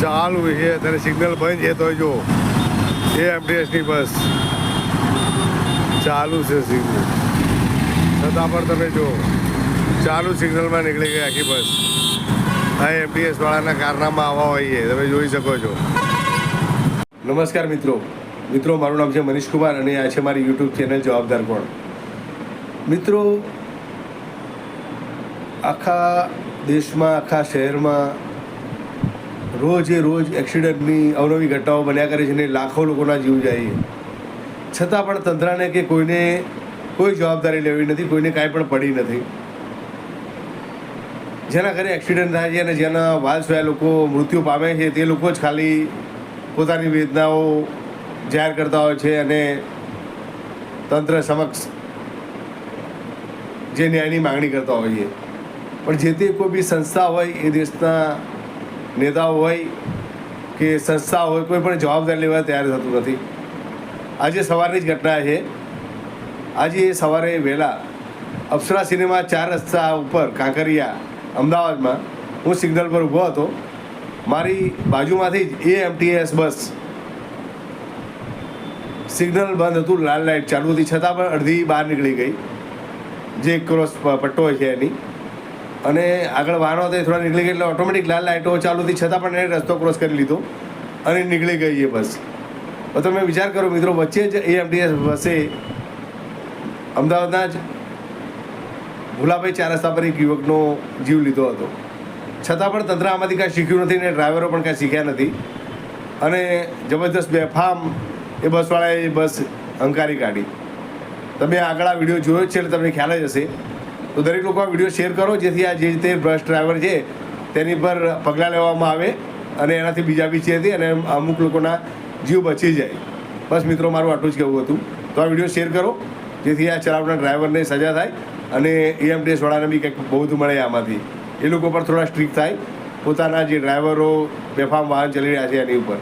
ચાલુ છે અત્યારે સિગ્નલ બંધ છે તો જો. એમટીએસની બસ. ચાલુ છે સિગ્નલ છતાં પણ તમે જો, ચાલુ સિગ્નલમાં નીકળી ગઈ આખી બસ. આ એમટીએસ વાળાના કારનામાં આવા હોઈએ તમે જોઈ શકો છો. નમસ્કાર મિત્રો. મિત્રો, મારું નામ છે મનીષ કુમાર અને આ છે મારી યુટ્યુબ ચેનલ જવાબદાર કોણ? મિત્રો, આખા દેશમાં, આખા શહેરમાં રોજે રોજ એક્સિડન્ટની અવનવી ઘટનાઓ બન્યા કરે છે અને લાખો લોકોના જીવ જાય છતાં પણ તંત્રને કે કોઈને કોઈ જવાબદારી લેવી નથી, કોઈને કાંઈ પણ પડી નથી. જેના ઘરે એક્સિડન્ટ થાય છે અને જેના વાલ સોયા લોકો મૃત્યુ પામે છે, તે લોકો જ ખાલી પોતાની વેદનાઓ જાહેર કરતા હોય છે અને તંત્ર સમક્ષ જે ન્યાયની માગણી કરતા હોઈએ પણ જે તે કોઈ બી સંસ્થા હોય એ દેશના નેતાઓ હોય કે સંસ્થા હોય, કોઈ પણ જવાબદારી લેવા તૈયાર થતું નથી. આજે સવારની જ ઘટના છે. આજે સવારે વહેલા અપ્સરા સિનેમા ચાર રસ્તા ઉપર કાંકરિયા, અમદાવાદમાં હું સિગ્નલ પર ઊભો હતો. મારી બાજુમાંથી જ એ એમટીએસ બસ સિગ્નલ બંધ હતું, લાલ લાઇટ ચાલુ હતી. છતાં પણ અડધી બહાર નીકળી ગઈ. જે ક્રોસ પટ્ટો છે એની. અને આગળ વાહનો હતા, થોડા નીકળી ગયા એટલે ઓટોમેટિક લાલ લાઇટો ચાલુ હતી, છતાં પણ એને રસ્તો ક્રોસ કરી લીધો અને નીકળી ગઈ એ બસ. તમે વિચાર કરો મિત્રો, વચ્ચે જ એ એમટીએસ બસે અમદાવાદના જ ભુલાભાઈ ચાર રસ્તા પર એક યુવકનો જીવ લીધો હતો. છતાં પણ તંત્ર આમાંથી કાંઈ શીખ્યું નથી ને ડ્રાઈવરો પણ કાંઈ શીખ્યા નથી. અને જબરદસ્ત બેફામ એ બસવાળાએ બસ હંકારી કાઢી. તમે આગળ આ વીડિયો જોયો છે એટલે તમને ખ્યાલ જ હશે. તો દરેક લોકો આ વીડિયો શેર કરો, જેથી આ જે રીતે બસ ડ્રાઈવર છે, તેની પર પગલાં લેવામાં આવે અને એનાથી બીજા બી છે અને અમુક લોકોના જીવ બચી જાય. બસ મિત્રો, મારું આટલું જ કહેવું હતું. તો આ વીડિયો શેર કરો, જેથી આ ચલાવના ડ્રાઈવરને સજા થાય અને એએમટીએસ વાળાને બી કંઈક બહુ મળે આમાંથી. એ લોકો પર થોડા સ્ટ્રિક્ટ થાય. પોતાના જે ડ્રાઈવરો બેફામ વાહન ચલી રહ્યા છે એની ઉપર.